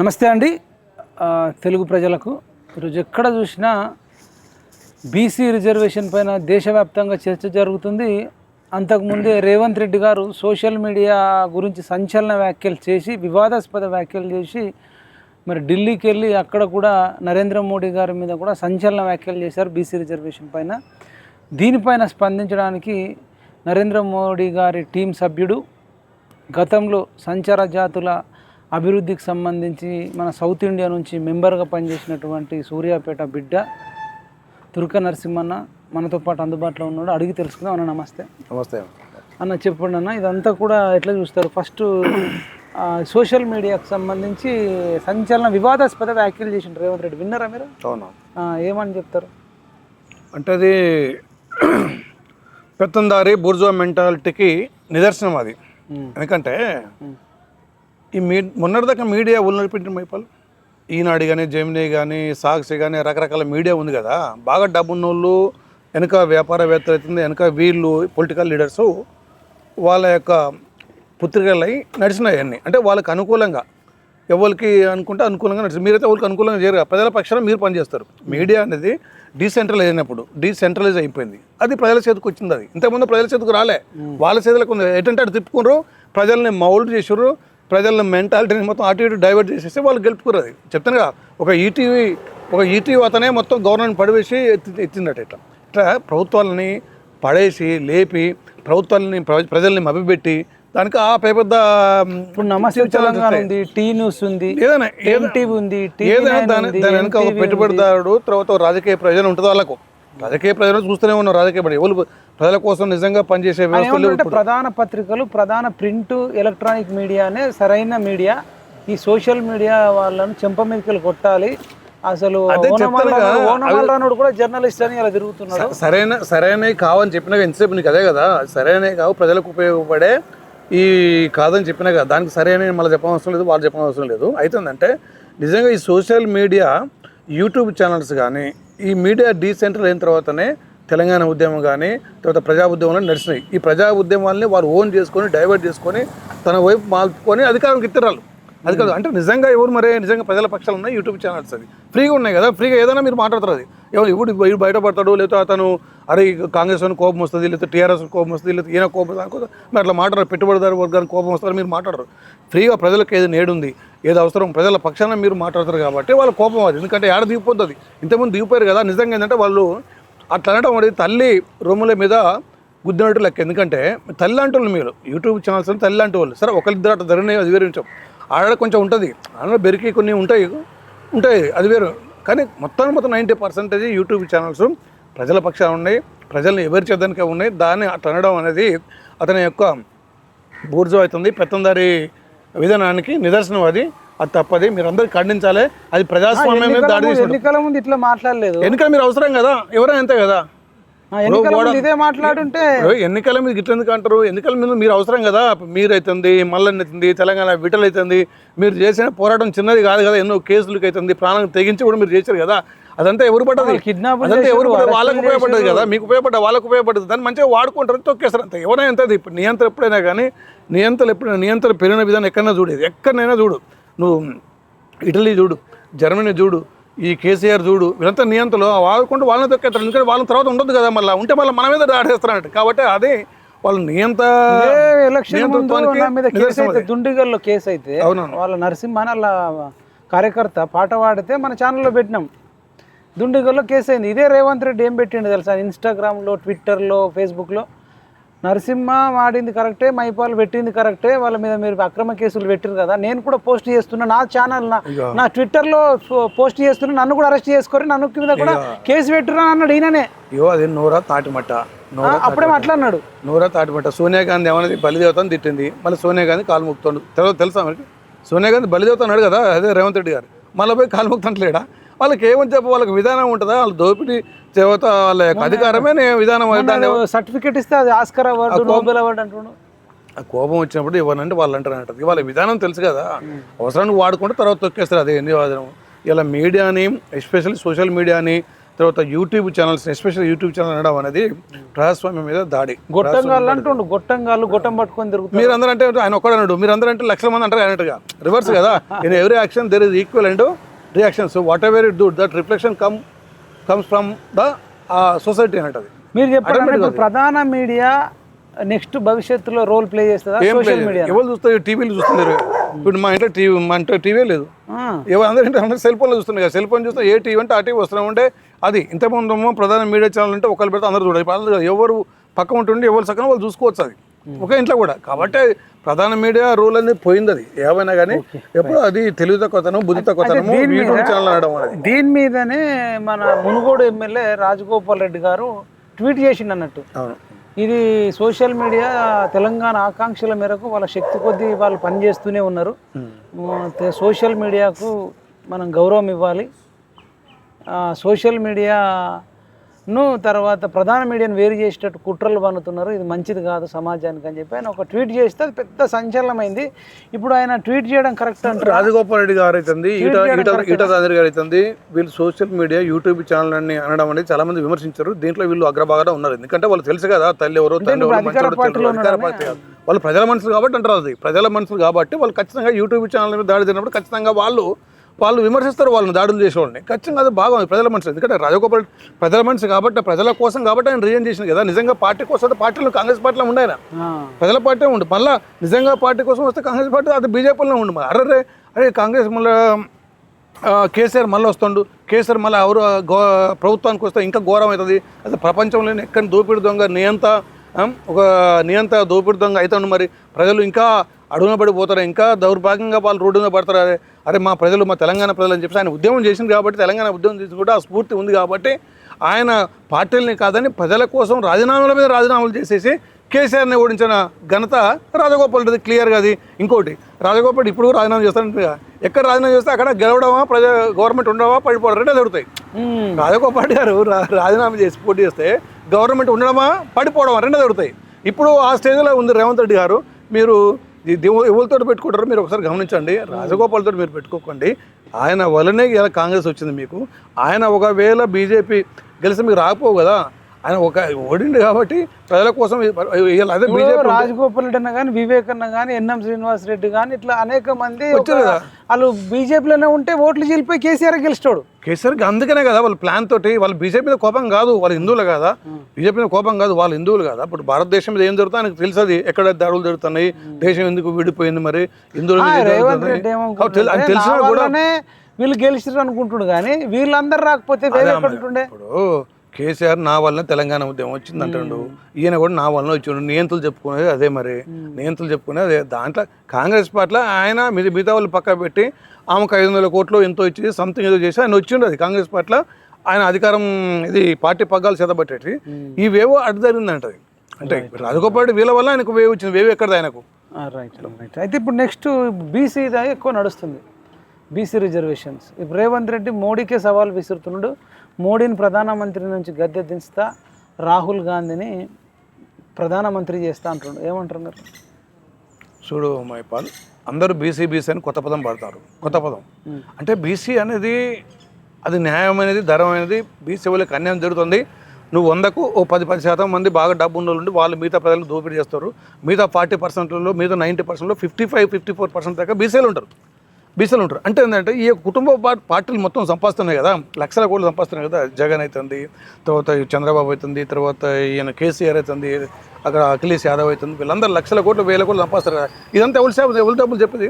నమస్తే అండి. తెలుగు ప్రజలకు ఈరోజు ఎక్కడ చూసినా బీసీ రిజర్వేషన్ పైన దేశవ్యాప్తంగా చర్చ జరుగుతుంది. అంతకుముందే రేవంత్ రెడ్డి గారు సోషల్ మీడియా గురించి సంచలన వ్యాఖ్యలు చేసి వివాదాస్పద వ్యాఖ్యలు చేసి మరి ఢిల్లీకి వెళ్ళి అక్కడ కూడా నరేంద్ర మోడీ గారి మీద కూడా సంచలన వ్యాఖ్యలు చేశారు బీసీ రిజర్వేషన్ పైన. దీనిపైన స్పందించడానికి నరేంద్ర మోడీ గారి టీం సభ్యుడు గతంలో సంచార జాతుల అభివృద్ధికి సంబంధించి మన సౌత్ ఇండియా నుంచి మెంబర్గా పనిచేసినటువంటి సూర్యాపేట బిడ్డ తుర్క నరసింహన్న మనతో పాటు అందుబాటులో ఉన్నాడు. అడిగి తెలుసుకుందాం. అన్న నమస్తే. నమస్తే. అన్న చెప్పండి అన్న. ఇదంతా కూడా ఎట్లా చూస్తారు? ఫస్ట్ సోషల్ మీడియాకు సంబంధించి సంచలన వివాదాస్పద వ్యాఖ్యలు చేసిండు రేవంత్ రెడ్డి. విన్నారా మీరు? అవును. ఏమని చెప్తారు? అంటే అది పెత్తందారి బుర్జువా మెంటాలిటీకి నిదర్శనం అది. ఎందుకంటే ఈ మీ మొన్నటిదాకా మీడియా ఉల్లడిపెట్టిన మైపాలు ఈనాడు కానీ జెమినీ కానీ సాక్షి కానీ రకరకాల మీడియా ఉంది కదా. బాగా డబ్బున్న వాళ్ళు వెనక వ్యాపారవేత్తలు అవుతుంది వెనక వీళ్ళు పొలిటికల్ లీడర్స్ వాళ్ళ యొక్క పుత్రికలై నడిచినాయి అన్నీ. అంటే వాళ్ళకి అనుకూలంగా. ఎవరికి అనుకుంటే అనుకూలంగా నడిచి మీరైతే వాళ్ళకి అనుకూలంగా చేయరు. ప్రజల పక్షాన మీరు పనిచేస్తారు. మీడియా అనేది డీసెంట్రలైజ్ అయినప్పుడు డీసెంట్రలైజ్ అయిపోయింది. అది ప్రజల చేతికి వచ్చింది అది. ఇంతకుముందు ప్రజల చేతికి రాలే. వాళ్ళ చేతులకు ఎటంటే అటు తిప్పుకున్నారు ప్రజల్ని మౌల్డ్ చేసారు ప్రజల మెంటాలిటీని మొత్తం అటు ఇటు డైవర్ట్ చేసేసి వాళ్ళు గెలుపుకురు అది. చెప్తానుగా ఒక ఈటీవీ ఒక ఈటీవీ అతనే మొత్తం గవర్నమెంట్ పడివేసి ఎత్తి ఎత్తిందట ఇట్లా. ఇట్లా ప్రభుత్వాలని పడేసి లేపి ప్రభుత్వాలని ప్ర- ప్రజల్ని మభ్యపెట్టి దానికి ఆ పెద్ద ఇప్పుడు నమస్తే తెలంగాణ ఉంది టీ న్యూస్ ఉంది ఏదైనా ఏదైనా దాని వెనక ఒక పెట్టుబడిదారుడు తర్వాత రాజకీయ ప్రయోజనం ఉంటుంది వాళ్ళకు. రాజకీయ ప్రయోజనం చూస్తూనే ఉన్నారు రాజకీయ ప్రయోజనం ఎవరు ప్రజల కోసం నిజంగా పనిచేసే ఏమంటారంటే ప్రధాన పత్రికలు ప్రధాన ప్రింట్ ఎలక్ట్రానిక్ మీడియానే సరైన మీడియా. ఈ సోషల్ మీడియా వాళ్ళను చెంప మీదకి కొట్టాలి. అసలు కూడా జర్నలిస్ట్ అని ఇలా తిరుగుతున్నాడు. సరైన సరైనవి కావని చెప్పినాక ఎంతసేపు నీకు అదే కదా. సరైనవి కావు ప్రజలకు ఉపయోగపడే ఈ కాదని చెప్పినా కదా. దానికి సరైన మళ్ళీ చెప్పనవసరం లేదు వాళ్ళు చెప్పనవసరం లేదు. అవుతుందంటే నిజంగా ఈ సోషల్ మీడియా యూట్యూబ్ ఛానల్స్ కానీ ఈ మీడియా డీసెంట్రల్ అయిన తర్వాతనే తెలంగాణ ఉద్యమం కానీ తర్వాత ప్రజా ఉద్యమాలు నడిచినాయి. ఈ ప్రజా ఉద్యమాల్ని వారు ఓన్ చేసుకొని డైవర్ట్ చేసుకొని తన వైపు మాల్పుకొని అధికారం ఇత్తరాలు అది కాదు అంటే నిజంగా ఎవరు మరే నిజంగా ప్రజల పక్షాలు ఉన్నాయి యూట్యూబ్ ఛానల్స్ అది ఫ్రీగా ఉన్నాయి కదా ఫ్రీగా ఏదైనా మీరు మాట్లాడతారు అది. ఎవరు ఇప్పుడు ఇప్పుడు బయటపడతాడు లేకపోతే అతను అరే కాంగ్రెస్ అని కోపం వస్తుంది లేకపోతే టీఆర్ఎస్ కోపం వస్తుంది లేకపోతే ఈయన కోపం అనుకో మీరు అట్లా మాట్లాడరు పెట్టుబడిదారు వర్గానికి కోపం వస్తారు మీరు మాట్లాడరు. ఫ్రీగా ప్రజలకు ఏది నేడుంది ఏది అవసరం ప్రజల పక్షాన మీరు మాట్లాడతారు కాబట్టి వాళ్ళ కోపం అది. ఎందుకంటే ఏడ దిగిపోతుంది ఇంతకుముందు దిగిపోయారు కదా నిజంగా ఏంటంటే వాళ్ళు అట్లా అనడం అనేది తల్లి రొమ్ముల మీద గుద్దినట్టు లెక్క. ఎందుకంటే తల్లి లాంటి వాళ్ళు మీరు యూట్యూబ్ ఛానల్స్ తల్లి లాంటి వాళ్ళు సరే ఒకరిద్దరు అట్లా జరిగినాయి అది వివరించాం ఆడ కొంచెం ఉంటుంది. అందులో బెరికి కొన్ని ఉంటాయి ఉంటాయి అది వేరు. కానీ మొత్తం మొత్తం నైంటీ పర్సెంటేజ్ యూట్యూబ్ ఛానల్స్ ప్రజల పక్షాన ఉన్నాయి ప్రజల్ని ఎవరి చేద్దానికే ఉన్నాయి దాన్ని అనడం అనేది అతని యొక్క బూర్జు అవుతుంది. పెత్తందారి విధానానికి నిదర్శనం అది అది తప్పది. మీరు అందరూ ఖండించాలి. అది ప్రజాస్వామ్యం దాడి ఎన్నికల ముందు ఇట్లా మాట్లాడలేదు. ఎన్నికలు మీరు అవసరం కదా? ఎవరైనా అంతే కదా? ఇదే మాట్లాడుంటే ఎన్నికల మీద గిట్ల ఎందుకు అంటారు? ఎన్నికల మీద మీరు అవసరం కదా. మీరు అవుతుంది మల్లన్న అవుతుంది తెలంగాణ విటల్ అవుతుంది మీరు చేసిన పోరాటం చిన్నది కాదు కదా. ఎన్నో కేసులకు అవుతుంది ప్రాణం తెగించి కూడా మీరు చేశారు కదా. అదంతా ఎవరు పడ్డది? కిడ్నాప్ అదంతా ఎవరు వాళ్ళకు ఉపయోగపడ్డది కదా. మీకు ఉపయోగపడ్డ వాళ్ళకు ఉపయోగపడ్డది. దాన్ని మంచిగా వాడుకుంటారు. తొక్కేస్తారు అంతే. ఎవరైనా ఎంత ఇప్పుడు నియంత్రణ ఎప్పుడైనా కానీ నియంత్రణ ఎప్పుడైనా నియంత్రణ పెరిగిన విధానం ఎక్కడైనా చూడేది ఎక్కడైనా చూడు. నువ్వు ఇటలీ చూడు జర్మనీ చూడు ఈ కేసీఆర్ చూడు వీళ్ళంతా నియంత్రణలో వాడుకుంటూ వాళ్ళని తొక్కేస్తారు. ఎందుకంటే వాళ్ళ తర్వాత ఉండదు కదా మళ్ళీ. ఉంటే మళ్ళీ మన మీద దాడేస్తారంట కాబట్టి అదే వాళ్ళ నియంత దుండిగల్లో కేసు అయితే. వాళ్ళ నరసింహ అని వాళ్ళ కార్యకర్త పాట పాడితే మన ఛానల్లో పెట్టినాం. దుండిగల్లో కేసు అయింది. ఇదే రేవంత్ రెడ్డి ఏం పెట్టిండు తెలుసా? ఇన్స్టాగ్రామ్లో ట్విట్టర్లో ఫేస్బుక్లో నరసింహ వాడింది కరెక్టే మైపాల్ పెట్టింది కరెక్టే వాళ్ళ మీద మీరు అక్రమ కేసులు పెట్టారు కదా నేను కూడా పోస్ట్ చేస్తున్నా నా ఛానల్ నా ట్విట్టర్లో పోస్ట్ చేస్తున్నా నన్ను కూడా అరెస్ట్ చేసుకొని నన్ను మీద కూడా కేసు పెట్టురా అన్నాడు ఈయననే. అయ్యో అది నోరా తాటిమట్ట అప్పుడే మాట్లాడినాడు. నోరా తాటిమట్ట. సోనియా గాంధీ ఏమన్నది? బలిదేవతని తిట్టింది. మళ్ళీ సోనియా గాంధీ కాలు ముక్తాడు తెలవదు తెలుసా మనకి? సోనియా గాంధీ బలిదేవత అన్నాడు కదా అదే రేవంత్ రెడ్డి గారు. మళ్ళీ పోయి కాలు ముక్తంటలేడా వాళ్ళకి ఏమని చెప్ప? వాళ్ళకి విధానం ఉంటుందా? వాళ్ళ దోపిడీ దేవత వాళ్ళ యొక్క అధికారమే విధానం సర్టిఫికెట్ ఇస్తే అది ఆస్కర్ అవార్డు నోబెల్ అవార్డు అంటున్నాడు ఆ కోపం వచ్చినప్పుడు ఎవరంటే వాళ్ళు అంటారు వాళ్ళ విధానం తెలుసు కదా. అవసరానికి వాడుకుంటే తర్వాత తొక్కేస్తారు అదే ఎన్ని వాదనం ఇలా మీడియాని ఎస్పెషల్లీ సోషల్ మీడియాని తర్వాత YouTube channels special YouTube channel అనడం అనేది ప్రజాస్వామ్యం మీద దాడి. గొట్టంగాళ్ళు అంటుండు గొట్టంగాళ్ళు గొట్టం పట్టుకొని తిరుగుతారు. మీరు అందరూ అంటే ఆయన ఒక్కడ అన్నాడు మీరు అందరూ అంటే లక్షల మంది అంటారు అన్నట్టుగా రివర్స్ కదా. In every action there is equal and reaction so what ever it do that reflection come comes from the society అన్నట్టు మీరు చెప్పండి ఇప్పుడు ప్రధాన మీడియా నెక్స్ట్ భవిష్యత్తులో రోల్ ప్లే చేస్తుందా? సోషల్. మీడియా ఎవరు చూస్తారు? టీవీలు చూస్తున్నారు. ఇప్పుడు మా ఇంట్లో టీవీ మా ఇంట్లో టీవీ లేదు. ఎవరు అందరూ సెల్ ఫోన్లో చూస్తున్నారు కదా. సెల్ ఫోన్ చూస్తే ఏ టీవీ అంటే ఆ టీవీ వస్తూనే ఉంటే అది ఇంతకుముందు ప్రధాన మీడియా ఛానల్ అంటే ఒకళ్ళు పెడితే అందరూ చూడాలి. ఇప్పుడు అందరూ ఎవరు పక్క ఉంటుండి ఎవరు సక్కన వాళ్ళు చూసుకోవచ్చు అది. ఒకే ఇంట్లో కూడా. కాబట్టి ప్రధాన మీడియా రూల్ అనేది పోయింది అది ఏమైనా కానీ ఎప్పుడు అది తెలివి తక్కువతనం బుద్ధి తక్కువతనము యూట్యూబ్ ఛానల్ అనడం అనేది. దీని మీదనే మన మునుగోడు ఎమ్మెల్యే రాజగోపాల్ రెడ్డి గారు ట్వీట్ చేసిండు అన్నట్టు. అవును. ఇది సోషల్ మీడియా తెలంగాణ ఆకాంక్షల మేరకు వాళ్ళ శక్తి కొద్దీ వాళ్ళు పనిచేస్తూనే ఉన్నారు. సోషల్ మీడియాకు మనం గౌరవం ఇవ్వాలి. సోషల్ మీడియాను తర్వాత ప్రధాన మీడియాను వేరు చేసేటట్టు కుట్రలు పన్నుతున్నారు. ఇది మంచిది కాదు సమాజానికి అని చెప్పి ఆయన ఒక ట్వీట్ చేస్తే అది పెద్ద సంచలనమైంది. ఇప్పుడు ఆయన ట్వీట్ చేయడం కరెక్ట్ అంటారు? రాజగోపాల్ రెడ్డి గారు అవుతుంది ఈట రాజు గారు అవుతుంది వీళ్ళు సోషల్ మీడియా యూట్యూబ్ ఛానల్ అని అనడం అనేది చాలా మంది విమర్శించారు. దీంట్లో వీళ్ళు అగ్రభాగానే ఉన్నారు. ఎందుకంటే వాళ్ళు తెలుసు కదా తల్లి ఎవరో కాదు. వాళ్ళు ప్రజల మనుషులు కాబట్టి అంటారు అది. ప్రజల మనుషులు కాబట్టి వాళ్ళు ఖచ్చితంగా యూట్యూబ్ ఛానల్ మీద దాడి జరిగినప్పుడు ఖచ్చితంగా వాళ్ళు వాళ్ళు విమర్శిస్తారు వాళ్ళని దాడులు చేసే వాళ్ళని ఖచ్చితంగా అది బాగుంది ప్రజల మనుషులు ఎందుకంటే రాజగోపాల్ ప్రజల మనిషి కాబట్టి ప్రజల కోసం కాబట్టి ఆయన రిజైన్ చేసింది కదా. నిజంగా పార్టీ కోసం అయితే పార్టీలో కాంగ్రెస్ పార్టీలో ఉండే ఆయన. ఆ, ప్రజల పార్టీ ఉండు. మళ్ళా నిజంగా పార్టీ కోసం వస్తే కాంగ్రెస్ పార్టీ అది బీజేపీలో ఉండు. మరి అరే అరే కాంగ్రెస్ మళ్ళీ కేసీఆర్ మళ్ళీ వస్తుండు. కేసీఆర్ మళ్ళీ ఎవరు గో ప్రభుత్వానికి వస్తే ఇంకా ఘోరం అవుతుంది. అసలు ప్రపంచంలో ఎక్కడ దోపిడి దొంగ నియంత ఒక నియంత దోపిడి దొంగ అవుతాడు మరి. ప్రజలు ఇంకా అడుగున పడిపోతారు. ఇంకా దౌర్భాగ్యంగా వాళ్ళు రోడ్డు మీద పడతారు. అరే అరే మా ప్రజలు మా తెలంగాణ ప్రజలు అని చెప్పి ఆయన ఉద్యమం చేసింది కాబట్టి తెలంగాణ ఉద్యమం చేసి కూడా ఆ స్ఫూర్తి ఉంది కాబట్టి ఆయన పార్టీలని కాదని ప్రజల కోసం రాజీనామాల మీద రాజీనామాలు చేసేసి కేసీఆర్ని ఓడించిన ఘనత రాజగోపాల్ రెడ్డి క్లియర్గా అది. ఇంకోటి రాజగోపాల్ ఇప్పుడు కూడా రాజీనామా చేస్తానంటే ఎక్కడ రాజీనామా చేస్తే అక్కడ గెలవడమా ప్రజా గవర్నమెంట్ ఉండవా పడిపోవడం రెండే జరుగుతాయి. ఉమ్, రాజగోపాల్ గారు రా- రాజీనామా చేసి పోటీ చేస్తే గవర్నమెంట్ ఉండడమా పడిపోవడమా రెండే జరుగుతాయి. ఇప్పుడు ఆ స్టేజ్లో ఉంది రేవంత్ రెడ్డి గారు. మీరు ఎవరితో పెట్టుకుంటారో మీరు ఒకసారి గమనించండి. రాజగోపాల్తో మీరు పెట్టుకోకండి. ఆయన వలనే ఇలా కాంగ్రెస్ వచ్చింది మీకు. ఆయన ఒకవేళ బీజేపీ గెలిస్తే మీకు రాకపోవు కదా. ఆయన ఒక ఓడిండు కాబట్టి ప్రజల కోసం అదే బీజేపీ రాజగోపాల్ రెడ్డి అన్న కానీ వివేక్ అన్న కానీ ఎన్ఎం శ్రీనివాస్ రెడ్డి కానీ ఇట్లా అనేక మంది. వాళ్ళు బీజేపీలోనే ఉంటే ఓట్లు చీలిపోయి కేసీఆర్ గెలుస్తాడు. కేసీఆర్కి అందుకనే కదా వాళ్ళ ప్లాన్ తోటి వాళ్ళు బీజేపీ మీద కోపం కాదు వాళ్ళు హిందువులు కదా. బీజేపీ మీద కోపం కాదు వాళ్ళు హిందువులు కదా. ఇప్పుడు భారతదేశం మీద ఏం జరుగుతుందో ఆయనకు తెలుసది. ఎక్కడ దాడులు జరుగుతున్నాయి దేశం ఎందుకు విడిపోయింది మరి? హిందువుల తెలిసినా కూడా వీళ్ళు గెలిచారు అనుకుంటుండు కానీ వీళ్ళందరూ రాకపోతే వేరే ఇప్పుడు కేసీఆర్ నా వల్ల తెలంగాణ ఉద్యమం వచ్చింది అంటాడు. ఈయన కూడా నా వల్ల వచ్చిండు. నియంత్రులు చెప్పుకునేది అదే మరి. నియంత్రులు చెప్పుకునేది అదే. దాంట్లో కాంగ్రెస్ పార్టీలో ఆయన మిగతా మిగతా వాళ్ళు పక్క పెట్టి ఆమెకు ఐదు వందల కోట్లు ఎంతో ఇచ్చి సంథింగ్ ఏదో చేసి ఆయన వచ్చిండు అది కాంగ్రెస్ పార్టీలో. ఆయన అధికారం ఇది పార్టీ పగ్గాలు చేతబట్టేటి ఈ వేవ్ అడ్డు జరిగిందంటది అంటే రాజగోపాల్ వీళ్ళ వల్ల ఆయనకు వేవ్ వచ్చింది. వేవ్ ఎక్కడది ఆయనకు? రైట్ రైట్ అయితే ఇప్పుడు నెక్స్ట్ బీసీ ఎక్కువ నడుస్తుంది. బీసీ రిజర్వేషన్స్ ఇప్పుడు రేవంత్ రెడ్డి మోడీకే సవాల్ విసురుతున్నాడు. మోడీని ప్రధానమంత్రి నుంచి గద్దె దించుతా రాహుల్ గాంధీని ప్రధానమంత్రి చేస్తా అంటున్నాడు ఏమంటారు మీరు చూడు మైపాల్ అందరూ బీసీ బీసీ అని కొత్త పదం పడతారు. కొత్త పదం. అంటే బీసీ అనేది అది న్యాయమైనది ధరమైనది బీసీ వాళ్ళకి అన్యాయం జరుగుతుంది. నువ్వు వందకు ఓ పది పది శాతం మంది బాగా డబ్బు ఉన్న వాళ్ళు ఉండి వాళ్ళు మిగతా ప్రజలు దోపిడీ చేస్తారు. మిగతా ఫార్టీ పర్సెంట్లో మిగతా నైంటీ పర్సెంట్లో fifty five fifty four percent దాకా బీసీలు ఉంటారు. బీసీలు ఉంటారు. అంటే ఏంటంటే ఈ కుటుంబ పార్టీలు మొత్తం సంపాదిస్తున్నాయి కదా. లక్షల కోట్లు సంపాదిస్తున్నాయి కదా. జగన్ అవుతుంది తర్వాత చంద్రబాబు అవుతుంది తర్వాత ఈయన కేసీఆర్ అవుతుంది అక్కడ అఖిలేష్ యాదవ్ అవుతుంది వీళ్ళందరూ లక్షల కోట్లు వేల కోట్లు సంపాదిస్తారు కదా. ఇదంతా ఎవరి సేవ? ఎవరి డబ్బులు చెప్పేది?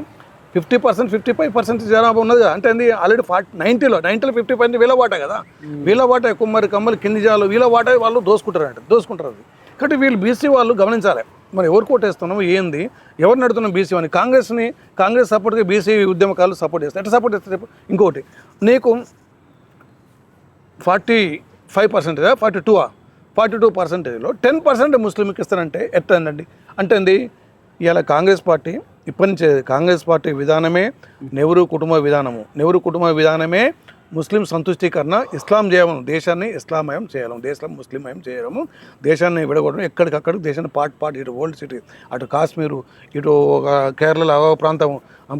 Fifty percent fifty five percent జనాభా ఉన్నది కదా. అంటే ఏంది? ఆల్రెడీ ఫార్టీ నైంటీలో నైంటీలో ఫిఫ్టీ పర్సెంట్ వీళ్ళ వాట కదా. వీళ్ళ వాట కుమ్మరి కమ్మలు కింది జాలు వీళ్ళ వాట వాళ్ళు దోసుకుంటారు అంటే దోసుకుంటారు అది. కాబట్టి వీళ్ళు బీసీ వాళ్ళు గమనించాలి. మరి ఎవరు కోటేస్తున్నాం ఏంది? ఎవరు నడుతున్నాం బీసీ అని? కాంగ్రెస్ని కాంగ్రెస్ సపోర్ట్గా బీసీ ఉద్యమకాలు సపోర్ట్ చేస్తారు. ఎట్లా సపోర్ట్ చేస్తారు ఇంకోటి నీకు ఫార్టీ ఫైవ్ పర్సెంటేజా ఫార్టీ టూ ఫార్టీ టూ పర్సెంటేజ్లో టెన్ పర్సెంట్ ముస్లింకి ఇస్తారంటే ఎట్లా అండి? అంటే ఏంది? ఇలా కాంగ్రెస్ పార్టీ ఇప్పటి నుంచి కాంగ్రెస్ పార్టీ విధానమే నెహ్రూ కుటుంబ విధానము. నెహ్రూ కుటుంబ విధానమే ముస్లిం సంతుష్టీకరణ ఇస్లాం చేయడం దేశాన్ని ఇస్లామయం చేయడం దేశం ముస్లింమయం చేయడము దేశాన్ని విడగొట్టడం ఎక్కడికక్కడ దేశాన్ని పార్ట్ పార్ట్ ఇటు ఓల్డ్ సిటీ అటు కాశ్మీరు ఇటు ఒక కేరళలో అదొక ప్రాంతం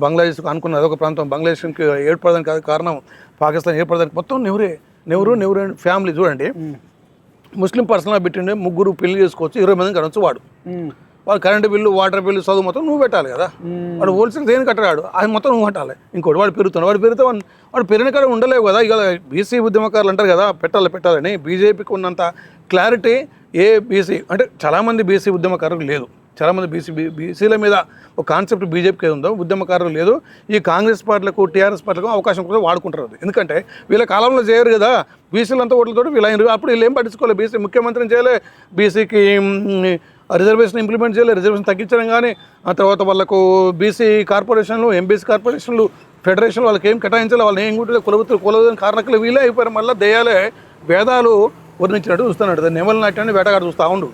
బంగ్లాదేశ్కు అనుకున్న అదొక ప్రాంతం బంగ్లాదేశ్కి ఏర్పడడానికి కారణం పాకిస్తాన్ ఏర్పడడానికి మొత్తం నెహ్రూ నెహ్రూ నెహ్రూ ఫ్యామిలీ చూడండి. ముస్లిం పర్సనల్ పెట్టిండే ముగ్గురు పెళ్ళి చేసుకోవచ్చు ఇరవై మందిని కనవచ్చు వాడు. వాడు కరెంటు బిల్లు వాటర్ బిల్లు చదువు మొత్తం నువ్వు పెట్టాలి కదా. వాడు హోల్సేల్ దేని కట్టరాడు? అది మొత్తం నువ్వు కట్టాలి. ఇంకోటి వాడు పెరుగుతున్నాడు వాడు పెరిగితే వాడు- పెరిగిన కాడ ఉండలేవు కదా. ఇక బీసీ ఉద్యమకారులు అంటారు కదా పెట్టాలి పెట్టాలని. బీజేపీకి ఉన్నంత క్లారిటీ ఏ బీసీ అంటే చాలామంది బీసీ ఉద్యమకారులకు లేదు. చాలామంది బీసీ బీసీల మీద ఒక కాన్సెప్ట్ బీజేపీకి ఉందో ఉద్యమకారులు లేదు. ఈ కాంగ్రెస్ పార్టీలకు టీఆర్ఎస్ పార్టీలకు అవకాశం కూడా వాడుకుంటారు అది. ఎందుకంటే వీళ్ళ కాలంలో చేయరు కదా. బీసీలంతా ఓట్లతో వీళ్ళ అయినారు. అప్పుడు వీళ్ళు ఏం పట్టించుకోలేదు బీసీ ముఖ్యమంత్రిని చేయలే. బీసీకి రిజర్వేషన్ ఇంప్లిమెంట్ చేయలేదు రిజర్వేషన్ తగ్గించడం కానీ ఆ తర్వాత వాళ్ళకు బీసీ కార్పొరేషన్లు ఎంబీసీ కార్పొరేషన్లు ఫెడరేషన్ వాళ్ళకి ఏం కేటాయించాలి వాళ్ళని ఏం కూడా కులవృత్తులు కులవని కారణకులు వీళ్ళే అయిపోయారు. మళ్ళీ దయ్యాలే వేదాలు వర్ణించినట్టు చూస్తున్నాడు నెమలి నాట్యాన్ని వేటగాడు చూస్తూ ఉండు.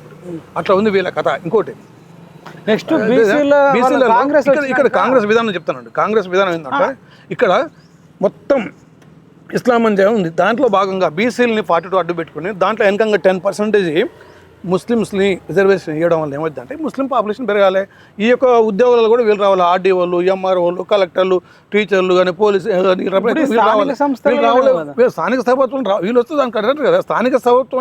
అట్లా ఉంది వీళ్ళ కథ. ఇంకోటి. నెక్స్ట్ ఇక్కడ కాంగ్రెస్ విధానం చెప్తానండి. కాంగ్రెస్ విధానం ఏంటంటే ఇక్కడ మొత్తం ఇస్లాం అని ఉంది. దాంట్లో భాగంగా బీసీలని ఫార్టీ టూ అడ్డు పెట్టుకుని దాంట్లో వెనకంగా టెన్ పర్సెంటేజ్ ముస్లింస్ని రిజర్వేషన్ ఇవ్వడం వల్ల ఏమవుతుందంటే ముస్లిం పాపులేషన్ పెరగాలి. ఈ యొక్క ఉద్యోగాలు కూడా వీళ్ళు రావాలి. ఆర్డీఓలు ఎంఆర్ఓలు కలెక్టర్లు టీచర్లు కానీ పోలీసు స్థానిక ప్రభుత్వం రా వీళ్ళు వస్తే దానికి కరెక్ట్ కదా. స్థానిక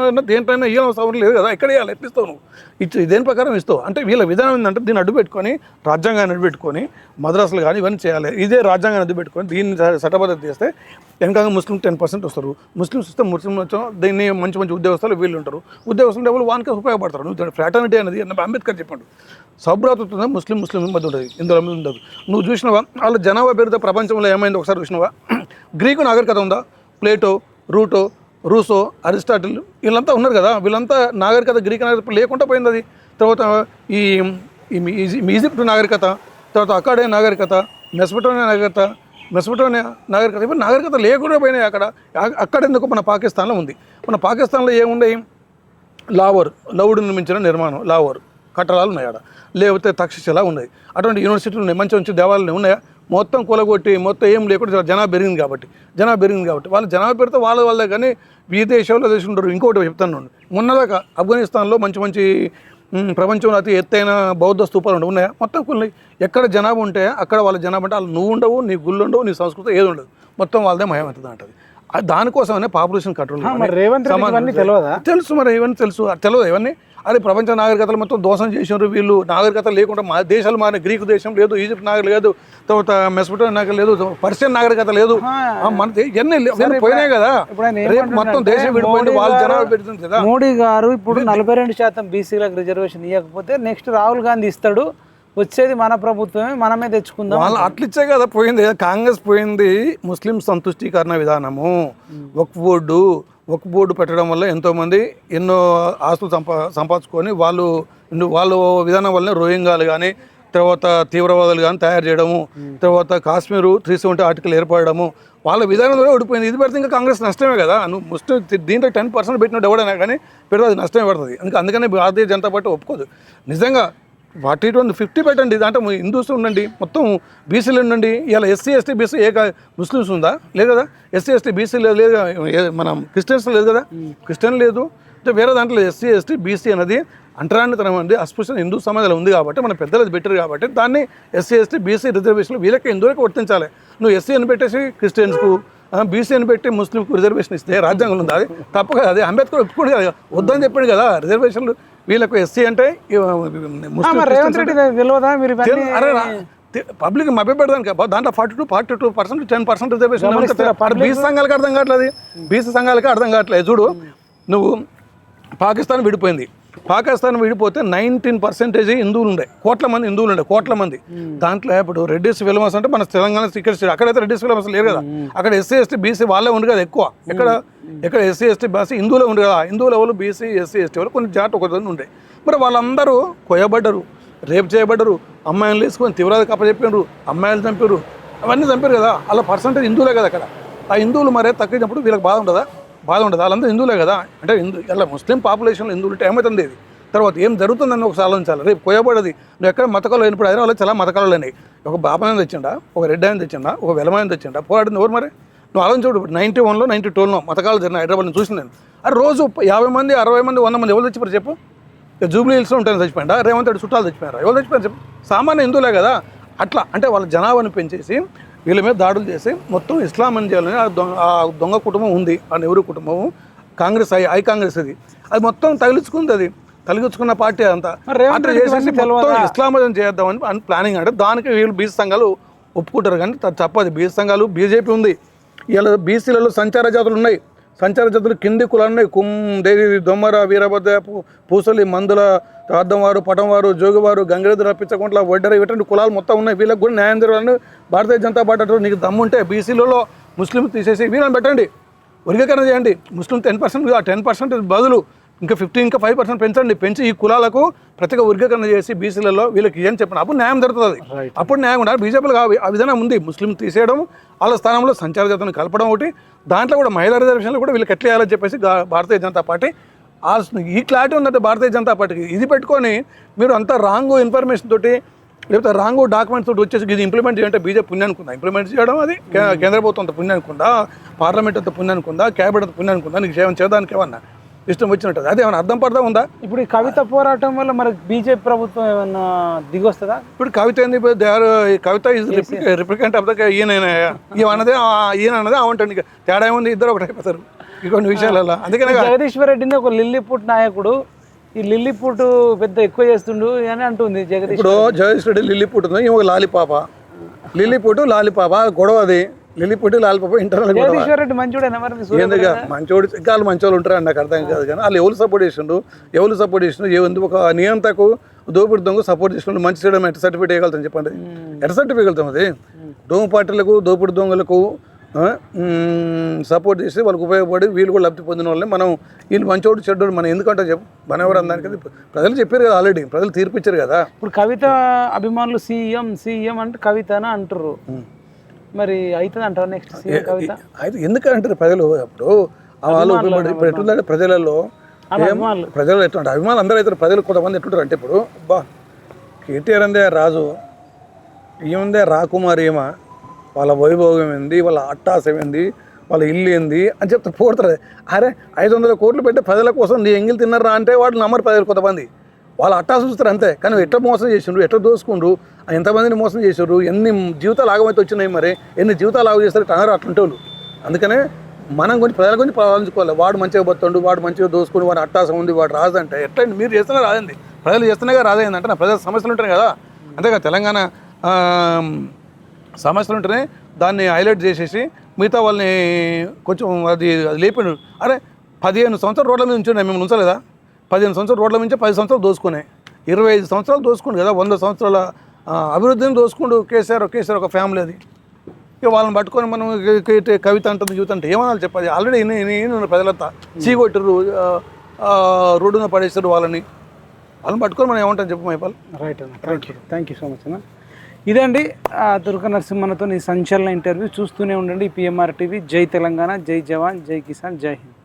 అయినా దేంట్లైనా ఇవ్వడం అవసరం లేదు కదా. ఎక్కడ ఇవ్వాలి. ఎట్లా ఇస్తావు ఇచ్చి దేని ప్రకారం ఇస్తావు? అంటే వీళ్ళ విధానం ఏంటంటే దీన్ని అడ్డు పెట్టుకొని రాజ్యాంగాన్ని అడ్డు పెట్టుకొని మద్రాసులు కానీ ఇవన్నీ చేయాలి. ఇదే రాజ్యాంగాన్ని అడ్డు పెట్టుకొని దీన్ని చట్టబద్ధత చేస్తే వెనక ముస్లిం టెన్ పర్సెంట్ వస్తారు. ముస్లిమ్స్ వస్తే ముస్లిం వచ్చాం దీన్ని మంచి మంచి ఉద్యోగస్తులు వీళ్ళు ఉంటారు. ఉద్యోగస్తులు డబ్బులు వానికి ఉపయోగపడతారు? నువ్వు ఫ్రాటర్నిటీ అనేది అంబేద్కర్ చెప్పాడు. సౌభ్రాతృత్వం ముస్లిం ముస్లిం మధ్య ఉంటుంది ఇందులో మీద ఉండదు. నువ్వు చూసినవా? వాళ్ళ జనాభా పెరిగితే ప్రపంచంలో ఏమైంది ఒకసారి చూసినవా? గ్రీకు నాగరికత ఉందా? ప్లేటో రూటో రూసో అరిస్టాటిల్ వీళ్ళంతా ఉన్నారు కదా. వీళ్ళంతా నాగరికత గ్రీక్ నాగరికత లేకుండా పోయింది అది. తర్వాత ఈ ఈజి- ఈజిప్ట్ నాగరికత తర్వాత అక్కడే నాగరికత మెస్పటోనియా నాగరికత మెస్పటోనియా నాగరికత ఇప్పుడు నాగరికత లేకుండా పోయినాయి అక్కడ. అక్కడ ఎందుకు? మన పాకిస్తాన్లో ఉంది. మన పాకిస్తాన్లో ఏముండే లావర్ లవుడు నిర్మించిన నిర్మాణం లావర్ కట్టడాలు ఉన్నాయి ఆడ లేకపోతే తక్షశిల ఉన్నాయి. అటువంటి యూనివర్సిటీలు ఉన్నాయి. మంచి మంచి దేవాలయాలు ఉన్నాయా. మొత్తం కూలగొట్టి మొత్తం ఏం లేకుండా జనాభా పెరిగింది కాబట్టి. జనాభా పెరిగింది కాబట్టి. వాళ్ళు జనాభా పెడితే వాళ్ళ వాళ్ళే కానీ విదేశాల్లో దేశం ఉండరు. ఇంకోటి చెప్తాను మొన్నదాకా ఆఫ్ఘనిస్తాన్లో మంచి మంచి ప్రపంచంలో అతి ఎత్తైన బౌద్ధ స్థూపాలు ఉండవు ఉన్నాయా? మొత్తం కొన్ని. ఎక్కడ జనాభా ఉంటే అక్కడ వాళ్ళ జనాభా అంటే వాళ్ళు నువ్వు ఉండవు నీ గుళ్ళు ఉండవు నీ సంస్కృతి ఏది ఉండదు. మొత్తం వాళ్ళదే మయమవుతుంది అంటది దానికోసమనే పాపులేషన్ కంట్రోల్ రేవంత్ తెలియదా? తెలుసు మరి ఇవన్నీ తెలుసు. తెలియదు ఇవన్నీ. అదే ప్రపంచ నాగరికతలు మొత్తం దోషం చేసినారు వీళ్ళు. నాగరికత లేకుండా మా దేశాలు మారిన గ్రీకు దేశం లేదు ఈజిప్ట్ నాగరికత లేదు తర్వాత మెస్పటోనియా నాగరికత లేదు పర్షియన్ నాగరికత లేదు. మన ఇవన్నీ ఇవన్నీ పోయినాయి కదా. రేపు మొత్తం దేశం విడిపోయింది వాళ్ళ జనాభా పెడుతుంది కదా. మోడీ గారు ఇప్పుడు నలభై రెండు శాతం బీసీలకు రిజర్వేషన్ ఇవ్వకపోతే నెక్స్ట్ రాహుల్ గాంధీ ఇస్తాడు. వచ్చేది మన ప్రభుత్వమే మనమే తెచ్చుకుందాం వాళ్ళు అట్లిచ్చే కదా పోయింది. కాంగ్రెస్ పోయింది ముస్లిం సంతుష్టీకరణ విధానము. ఒక బోర్డు ఒక బోర్డు పెట్టడం వల్ల ఎంతోమంది ఎన్నో ఆస్తులు సంపా సంపాదించుకొని వాళ్ళు వాళ్ళు విధానం వల్లనే రోహింగాలు కానీ తర్వాత తీవ్రవాదులు కానీ తయారు చేయడము తర్వాత కాశ్మీరు త్రీ సెవెంటీ ఆర్టికల్ ఏర్పడము వాళ్ళ విధానంలో ఓడిపోయింది. ఇది పెడితే ఇంకా కాంగ్రెస్ నష్టమే కదా. నువ్వు ముస్లిం దీంట్లో టెన్ పర్సెంట్ పెట్టినట్టు ఎవడైనా కానీ పెడితే అది నష్టమే పడుతుంది. అందుకే అందుకనే భారతీయ జనతా పార్టీ ఒప్పుకోదు. నిజంగా ఫార్టీ టూ ఫిఫ్టీ పెట్టండి. దాంట్లో హిందూస్ ఉండండి మొత్తం బీసీలు ఉండండి. ఇలా ఎస్సీ ఎస్టీ బీసీ ఏ ముస్లిమ్స్ ఉందా? లేదు కదా? ఎస్సీ ఎస్టీ బీసీ లేదు లేదు క్రిస్టియన్స్ లేదు కదా? క్రిస్టియన్ లేదు. అంటే వేరే దాంట్లో ఎస్సీ ఎస్టీ బీసీ అనేది అంటరానితనం అండి అస్పృశ్యం హిందూ సమాజంలో ఉంది కాబట్టి మన పెద్దలు అది పెట్టారు కాబట్టి దాన్ని ఎస్సీ ఎస్టీ బీసీ రిజర్వేషన్లు వీళ్ళకి హిందువులకు వర్తించాలి. నువ్వు ఎస్సీ అని పెట్టేసి క్రిస్టియన్స్కు బీసీ అని పెట్టి ముస్లింకు రిజర్వేషన్ ఇస్తే రాజ్యాంగంలో ఉంది. అది తప్పు కదా అది అంబేద్కర్ ఒప్పుకోడు కదా. వద్దని చెప్పాడు కదా. రిజర్వేషన్లు వీళ్ళకు ఎస్సీ అంటే పబ్లిక్ మభ్యపెడదానికి దాంట్లో forty two forty two percent ten percent reservation BC సంఘాలకి అర్థం కావట్లేదు బీసీ సంఘాలకి అర్థం కావట్లేదు. చూడు నువ్వు పాకిస్తాన్ విడిపోయింది. పాకిస్తాన్ విడిపోతే నైన్టీన్ పర్సెంటేజ్ హిందువులు ఉండే కోట్ల మంది హిందువులు ఉండే కోట్ల మంది. దాంట్లో ఇప్పుడు రెడ్డిస్ విలమస్ అంటే మన తెలంగాణ ఇక్కడ అక్కడైతే రెడ్డిస్ విలమస్ లేరు కదా. అక్కడ ఎస్సీ ఎస్టీ బీసీ వాళ్ళే ఉండు కదా ఎక్కువ. ఎక్కడ? ఎక్కడ ఎస్సీ ఎస్టీ బీసీ హిందువులే ఉండు కదా. హిందువుల వాళ్ళు బీసీ ఎస్సీ ఎస్టీ వాళ్ళు కొన్ని జాట్ ఒక ఉండే. మరి వాళ్ళందరూ కొయ్యబడ్డరు రేపు చేయబడ్డరు అమ్మాయిలు వేసుకొని తీవ్రత కప్పచెప్పారు అమ్మాయిలు చంపారు అవన్నీ చంపారు కదా. అలా పర్సంటేజ్ హిందువులే కదా అక్కడ. ఆ హిందువులు మరే తగ్గినప్పుడు వీళ్ళకి బాధ ఉండదా బాధ ఉండదు. వాళ్ళందరూ హిందువులే కదా. అంటే హిందూ ఇలా ముస్లిం పాపులేషన్లో హిందువులు ఉంటే ఏమవుతుంది ఇది? తర్వాత ఏం జరుగుతుందని ఒకసారి ఆలోచించాలి. రేపు కోయబడది నువ్వు ఎక్కడ మతకాలు లేనప్పుడు హైదరాబాద్లో చాలా మతకాలు లేని ఒక బాబాయని తెచ్చిండా? ఒక రెడ్డి ఆయన తెచ్చిండా? ఒక వెలమాయని తెచ్చిండా? పోరాడింది ఎవరు మరి? నువ్వు ఆలోచించు నైంటీ వన్లో నైంటీ టూలో మతకాలు జరిగిన హైదరాబాద్ నేను చూసిన నేను. అది రోజు యాభై మంది అరవై మంది వంద మంది ఎవరు తెచ్చిపోయారు చెప్పు? జూబ్లీ హిల్స్లో ఉంటాను చచ్చిపోయిందా రేవంత్ రెడ్డి చుట్టాలు చచ్చిపోయారు ఎవరు చచ్చిపోయారు చెప్పు? సామాన్య హిందువులే కదా. అట్లా. అంటే వాళ్ళ జనాభాను పెంచేసి వీళ్ళ మీద దాడులు చేసి మొత్తం ఇస్లాం అని చేయాలని ఆ దొంగ కుటుంబం ఉంది ఆ నెహ్రూ కుటుంబం. కాంగ్రెస్ ఐ ఐ కాంగ్రెస్ అది. అది మొత్తం తగిలించుకుంది అది. తగిలించుకున్న పార్టీ అంతా. అట్లా చేసేసి మొత్తం? ఇస్లామజం చేద్దామని అని ప్లానింగ్ అంటే దానికి వీళ్ళు బీసీ సంఘాలు ఒప్పుకుంటారు కానీ తప్పదు. బీసీ సంఘాలు బీజేపీ ఉంది. ఇలా బీసీలలో సంచార జాతులు ఉన్నాయి. సంచార జాతులు కింది కులాలు ఉన్నాయి. కుమ్ దేవి దొమ్మర వీరభద్ర పూసలి మందుల అర్థంవారు పటంవారు జోగివారు గంగిరెద్దు రప్పించకుండా వడ్డర ఇటువంటి కులాలు మొత్తం ఉన్నాయి. వీళ్ళకి కూడా న్యాయం జరగాలని భారతీయ జనతా పార్టీ అంటారు. నీకు దమ్ముంటే బీసీలలో ముస్లిం తీసేసి వీళ్ళని పెట్టండి. వర్గీకరణ చేయండి. ముస్లిం టెన్ పర్సెంట్ ఆ టెన్ పర్సెంట్ బదులు ఇంకా ఫిఫ్టీ ఇంకా ఫైవ్ పర్సెంట్ పెంచండి. పెంచి ఈ కులాలకు ప్రత్యేక వర్గీకరణ చేసి బీసీలలో వీళ్ళకి ఏం చెప్పండి? అప్పుడు న్యాయం జరుగుతుంది. అప్పుడు న్యాయం ఉండాలి. బీజేపీలో ఆ విధానం ఉంది. ముస్లిం తీసేయడం వాళ్ళ స్థానంలో సంచార జాతను కలపడం ఒకటి. దాంట్లో కూడా మహిళా రిజర్వేషన్లు కూడా వీళ్ళకి ఎట్లా చేయాలని చెప్పేసి భారతీయ జనతా పార్టీ ఈ క్లారిటీ ఉందంటే భారతీయ జనతా పార్టీకి. ఇది పెట్టుకొని మీరు అంతా రాంగ్ ఇన్ఫర్మేషన్ తోటి లేకపోతే రాంగ్ డాక్యుమెంట్స్ తోటి వచ్చేసి ఇది ఇంప్లిమెంట్ చేయాలంటే బీజేపీ పుణ్యం అనుకుందా ఇంప్లిమెంట్ చేయడం అది కేంద్ర ప్రభుత్వం అంత పుణ్యం అనుకుందా పార్లమెంట్ అంత పుణ్యం అనుకుందా క్యాబినెట్ అంత పుణ్యం అనుకుందా నీకు సేవం చేయడానికి ఏమన్నా ఇష్టం వచ్చినట్టు అదే ఏమన్నా అర్థం పడదా ఉందా? ఇప్పుడు ఈ కవిత పోరాటం వల్ల మరి బీజేపీ ప్రభుత్వం ఏమన్నా దిగొస్తుందా? ఇప్పుడు కవిత ఏంది? Kavitha is replicant of the ఈయన ఈయన అన్నదే ఈయన అన్నదే అవంటాడు ఇక తేడా ఏముంది? ఇద్దరు ఒకటి అయిపోతారు కొన్ని విషయాలలో అందుకనే. జగదీశ్వర్ రెడ్డిని ఒక లిల్లీపుట్ నాయకుడు ఈ లిల్లీపుట్ పెద్ద ఎక్కువ చేస్తుండు అని అంటుంది జగదీష్ ఇప్పుడు జగదీష్ రెడ్డి లిల్లీపుట్ ఉంది ఒక లాలిపాప. లిల్లీపుట్ లాలిపాప గొడవ అది. లిల్లీపుట్ లాలిపాప ఇంటర్నల్ జగదీశ్వర్ రెడ్డి మంచివాడేనా మరి మీ సూర్య ఎందుకు మంచోడు వాళ్ళు మంచోళ్ళు ఉంటారు నాకు అర్థం కాదు కానీ వాళ్ళు ఎవరు సపోర్ట్ చేసిండు ఎవరు సపోర్ట్ చేసిండు ఏ ఒక నియంతకు దోపిడి దొంగ సపోర్ట్ చేసిండు మంచి చేయడం ఎట్ట సర్టిఫికేట్ ఇవ్వగలుగుతాం చెప్పండి. ఎట్ట సర్టిఫికేట్ ఇవ్వగలుగుతాం అది? దొంగ పార్టీలకు దోపిడి దొంగలకు సపోర్ట్ చేసి వాళ్ళకి ఉపయోగపడి వీళ్ళు కూడా లబ్ధి పొందిన వాళ్ళని మనం వీళ్ళు మంచోడు చెడ్డోడు మనం ఎందుకంటే చెప్పు? మన ఎవరు అందరికి ప్రజలు చెప్పారు కదా ఆల్రెడీ ప్రజలు తీర్పిచ్చారు కదా. ఇప్పుడు కవిత అభిమానులు సీఎం సీఎం అంటే కవిత అని అంటారు మరి అవుతుంది అంటారు నెక్స్ట్ కవిత? అయితే ఎందుకంటారు ప్రజలు? అప్పుడు వాళ్ళు ఇప్పుడు ఇప్పుడు ఎట్లుందంటే ప్రజలలో. ప్రజలు ఎట్లుంటారు? అభిమానులు అందరూ అయితే ప్రజలు కొంతమంది ఎట్లుంటారు అంటే ఇప్పుడు బా కేటీఆర్ అందే రాజు ఏముందే రాకుమారి ఏమ? వాళ్ళ వైభోగం ఏంది? వాళ్ళ అట్టాసం ఏంది? వాళ్ళ ఇల్లు ఏంది? అని చెప్తే పోడతారు అరే ఐదు వందల కోట్లు పెట్టి ప్రజల కోసం నీ ఎంగిల్ తిన్నారా అంటే వాడు నమ్మరు ప్రజలు కొంతమంది. వాళ్ళు అట్టా చూస్తారు అంతే. కానీ ఎట్లా మోసం చేసిండ్రు? ఎట్లా దోసుకుండ్రు? ఎంతమందిని మోసం చేసారు ఎన్ని జీవితాలు ఆగమైతే వచ్చినాయి మరి? ఎన్ని జీవితాలు లాగు చేస్తారు? అన్నారు అట్లుంటే వాళ్ళు. అందుకనే మనం గురించి ప్రజల గురించి పాలించుకోవాలి వాడు మంచిగా బతుండు వాడు మంచిగా దోసుకుని వాడు అట్టాసం ఉంది వాడు రాదంటే అంటే ఎట్లా మీరు చేస్తున్నా రాదండి. ప్రజలు చేస్తున్నాగా రాదైంది అంటే నా ప్రజల సమస్యలు ఉంటాయి కదా. అంతేగా తెలంగాణ సమస్యలు ఉంటేనే దాన్ని హైలైట్ చేసేసి మిగతా వాళ్ళని కొంచెం అది అది లేపిండు. అరే పదిహేను సంవత్సరాలు రోడ్ల మీద ఉంచున్నాయి మేము ఉంచలేదా? పదిహేను సంవత్సరాలు రోడ్ల నుంచి పది సంవత్సరాలు దోసుకున్నాయి. ఇరవై ఐదు సంవత్సరాలు దోసుకుండు కదా వంద సంవత్సరాల అభివృద్ధిని దోసుకుండు కేసీఆర్ కేసీఆర్ ఒక ఫ్యామిలీ అది. ఇక వాళ్ళని పట్టుకొని మనం కవిత అంటుంది జీవితం అంటే ఏమనాలి చెప్పాలి ఆల్రెడీ ఉన్నారు ప్రజలంతా చీకొట్టరు రోడ్డున పడేస్తారు వాళ్ళని. వాళ్ళని పట్టుకొని మనం ఏమంటాం చెప్పు మైపాల్ రైట్ అన్న thank you thank you so much అన్న. ఇదండి ఆ, దుర్గ నరసింహనతో నీ సంచలన ఇంటర్వ్యూ చూస్తూనే ఉండండి. పిఎంఆర్ టీవీ జై తెలంగాణ జై జవాన్ జై కిసాన్ జై హింద్.